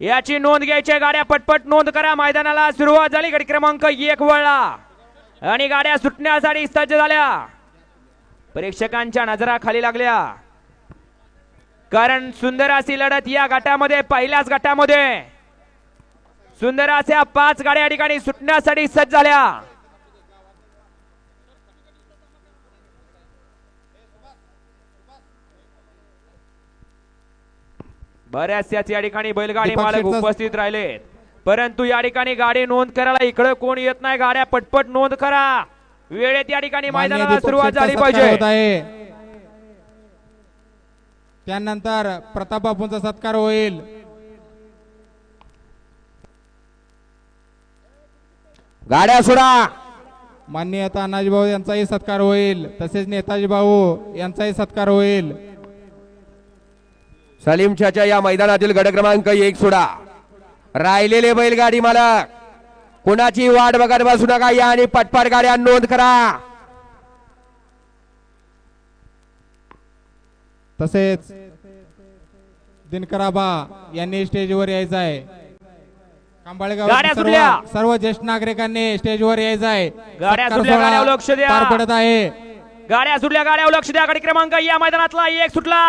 याची नोंद घ्यायची गाड्या पटपट नोंद करा. मैदानाला सुरुवात झाली. गडी क्रमांक एक वळला. आणि गाड्या सुटण्यासाठी सज्ज झाल्या. प्रेक्षकांच्या नजरा खाली लागल्या. कारण सुंदर अशी लढत या गटामध्ये पहिल्याच गटामध्ये सुंदर अशा पाच गाड्या ठिकाणी सुटण्यासाठी सज्ज झाल्या. बऱ्याचशाच या ठिकाणी बैलगाडी मालक उपस्थित राहिलेत. परंतु या ठिकाणी गाडी नोंद करायला इकडे कोण येत नाही. गाड्या पटपट नोंद करा. वेळेत या ठिकाणी मैदानाला सुरुवात झाली पाहिजे. होत आहे. त्यानंतर प्रताप बापूंचा सत्कार होईल. गाड्या सोडा. माननीय तानाजी भाऊ यांचाही सत्कार होईल. तसेच नेताजी भाऊ यांचाही सत्कार होईल. सलीम चाचा या मैदानातील गट क्रमांक एक सोडा. राहिलेले बैलगाडी मालक कोणाची वाट बघत बसू नका या आणि पटपट गाड्या नोंद करा. तसेच दिनकराबा यांनी स्टेजवर यायचं आहे. कांबाळेगाव गाड्या सर्व सुटल्या. सर्व ज्येष्ठ नागरिकांनी स्टेजवर यायचं आहे. गाड्या सत्कार सुटल्या, सोहळा गाड्यावर लक्ष द्या. पार पडत आहे. गाड्या सुटल्या गाड्यावर लक्ष द्या. गाडी क्रमांक या मैदानातला एक सुटला.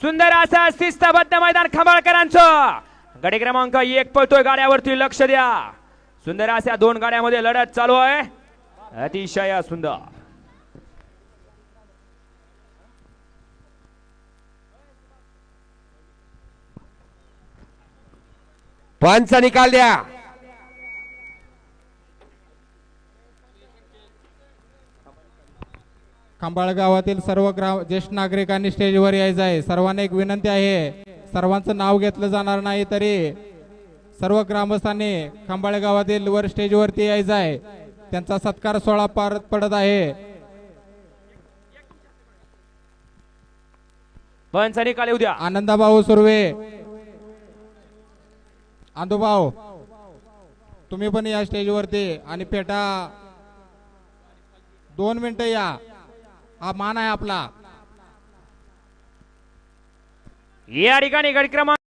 सुंदर असं शिस्तबद्ध मैदान खंबाळकरांचं. गडी क्रमांक एक पळतोय गाड्यावरती लक्ष द्या. सुंदर अशा दोन गाड्यामध्ये लढत चालू आहे. अतिशय सुंदर. पंच निकाल द्या. खांबाळ गावातील सर्व ग्राम ज्येष्ठ नागरिकांनी स्टेजवर यायचं आहे. सर्वांना एक विनंती आहे. सर्वांचं नाव घेतलं जाणार नाही तरी सर्व ग्रामस्थांनी खांबाळे गावातील वर स्टेजवरती यायचं आहे. त्यांचा सत्कार सोहळा पार पडत आहे. द्या आनंदाभाऊ सुर्वे. आंदोभाऊ तुम्ही पण या स्टेजवरती आणि पेटा. दोन मिनिटं या. हा मान आहे आपला. या ठिकाणी गाडी क्रमांक